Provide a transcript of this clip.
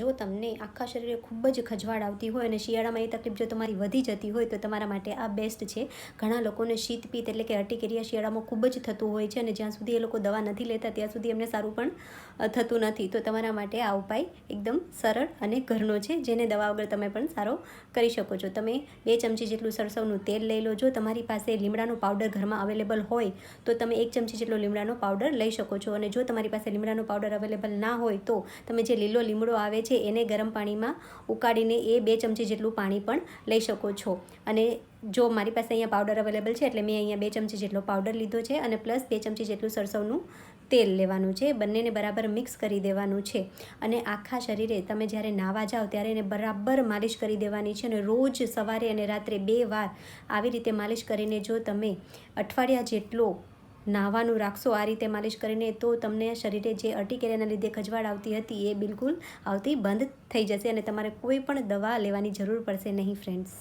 જો તમને આખા શરીરે ખૂબ જ ખજવાળ આવતી હોય અને શિયાળામાં એ તકલીફ જો તમારી વધી જતી હોય તો તમારા માટે આ બેસ્ટ છે. ઘણા લોકોને શીત પિત્ત એટલે કે અર્ટિકેરિયા શિયાળામાં ખૂબ જ થતું હોય છે અને જ્યાં સુધી એ લોકો દવા નથી લેતા ત્યાં સુધી એમને સારું પણ થતું નથી. તો તમારા માટે આ ઉપાય એકદમ સરળ અને ઘરનો છે, જેને દવા વગર તમે પણ સારો કરી શકો છો. તમે બે ચમચી જેટલું સરસવનું તેલ લઈ લો. જો તમારી પાસે લીમડાનો પાવડર ઘરમાં અવેલેબલ હોય, તો તમે એક ચમચી જેટલો લીમડાનો પાવડર લઈ શકો છો. અને જો તમારી પાસે લીમડાનો પાવડર અવેલેબલ ના હોય, તો તમે જે લીલો લીમડો આવે છે એને ગરમ પાણીમાં ઉકાળીને એ બે ચમચી જેટલું પાણી પણ લઈ શકો છો. અને જો મારી પાસે અહીંયા પાવડર અવેલેબલ છે, એટલે મેં અહીંયા બે ચમચી જેટલો પાવડર લીધો છે અને પ્લસ બે ચમચી જેટલું સરસવનું તેલ લેવાનું છે. બંનેને બરાબર મિક્સ કરી દેવાનું છે. અને આખા શરીરે તમે જ્યારે નાવા જાઓ ત્યારે એને બરાબર માલિશ કરી દેવાની છે અને રોજ સવારે અને રાત્રે બે વાર આવી રીતે માલિશ કરીને જો તમે અઠવાડિયા જેટલો નાહવાનું રાખશો, આ રીતે માલિશ કરીને તો તમને શરીરે જે અટીકેરિયાના લીધે ખજવાળ આવતી હતી એ બિલકુલ આવતી બંધ થઈ જશે અને તમારે કોઈ પણ દવા લેવાની જરૂર પડશે નહીં ફ્રેન્ડ્સ